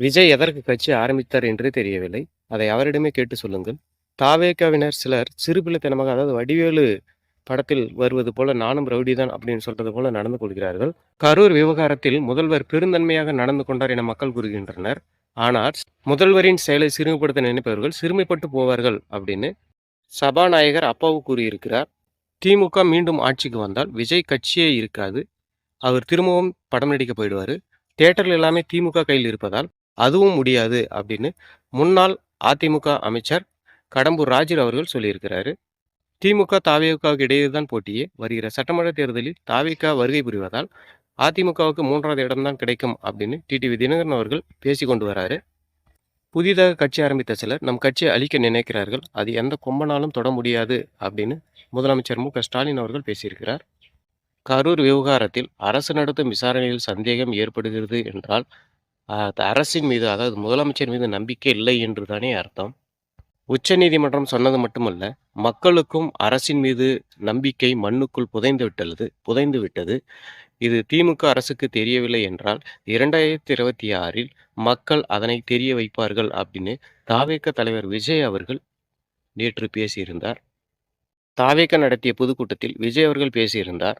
விஜய் எதற்கு கட்சி ஆரம்பித்தார் என்றே தெரியவில்லை. அதை அவரிடமே கேட்டு சொல்லுங்கள். தாவேக்காவினர் சிலர் சிறுபிள்ளைத்தனமாக அதாவது வடிவேலு படத்தில் வருவது போல நானும் ரவுடி தான் அப்படின்னு சொல்றது போல நடந்து கொள்கிறார்கள். கரூர் விவகாரத்தில் முதல்வர் பெருந்தன்மையாக நடந்து கொண்டார் என மக்கள் கூறுகின்றனர். ஆனால் முதல்வரின் செயலை சிறுமைப்படுத்த நினைப்பவர்கள் சிறுமைப்பட்டு போவார்கள் அப்படின்னு சபாநாயகர் அப்பாவு கூறியிருக்கிறார். திமுக மீண்டும் ஆட்சிக்கு வந்தால் விஜய் கட்சியே இருக்காது. அவர் திரும்பவும் படம் நடிக்க போயிடுவார் தியேட்டர்கள் எல்லாமே திமுக கையில் இருப்பதால் அதுவும் முடியாது அப்படின்னு முன்னாள் அதிமுக அமைச்சர் கடம்பூர் ராஜீவ் அவர்கள் சொல்லியிருக்கிறாரு. திமுக, தாவேகாவுக்கு இடையே தான் போட்டியே. வருகிற சட்டமன்ற தேர்தலில் தாவேகா வருகை புரிவதால் அதிமுகவுக்கு மூன்றாவது இடம்தான் கிடைக்கும் அப்படின்னு டிடிவி தினகரன் அவர்கள் பேசி கொண்டு வராரு. புதிதாக கட்சி ஆரம்பித்த சிலர் நம் கட்சியை அழிக்க நினைக்கிறார்கள். அது எந்த கொம்பனாலும் தொட முடியாது அப்படின்னு முதலமைச்சர் மு. க. ஸ்டாலின் அவர்கள் பேசியிருக்கிறார். கரூர் விவகாரத்தில் அரசு நடத்தும் விசாரணையில் சந்தேகம் ஏற்படுகிறது என்றால் அது அரசின் மீது அதாவது முதலமைச்சர் மீது நம்பிக்கை இல்லை என்று தானே அர்த்தம். உச்சநீதிமன்றம் சொன்னது மட்டுமல்ல மக்களுக்கும் அரசின் மீது நம்பிக்கை மண்ணுக்குள் புதைந்து விட்டது புதைந்து விட்டது. இது திமுக அரசுக்கு தெரியவில்லை என்றால் இரண்டாயிரத்தி இருபத்தி ஆறில் மக்கள் அதனை தெரிய வைப்பார்கள் அப்படின்னு தாவேக தலைவர் விஜய் அவர்கள் நேற்று பேசியிருந்தார். தாவேக்க நடத்திய பொதுக்கூட்டத்தில் விஜய் அவர்கள் பேசியிருந்தார்.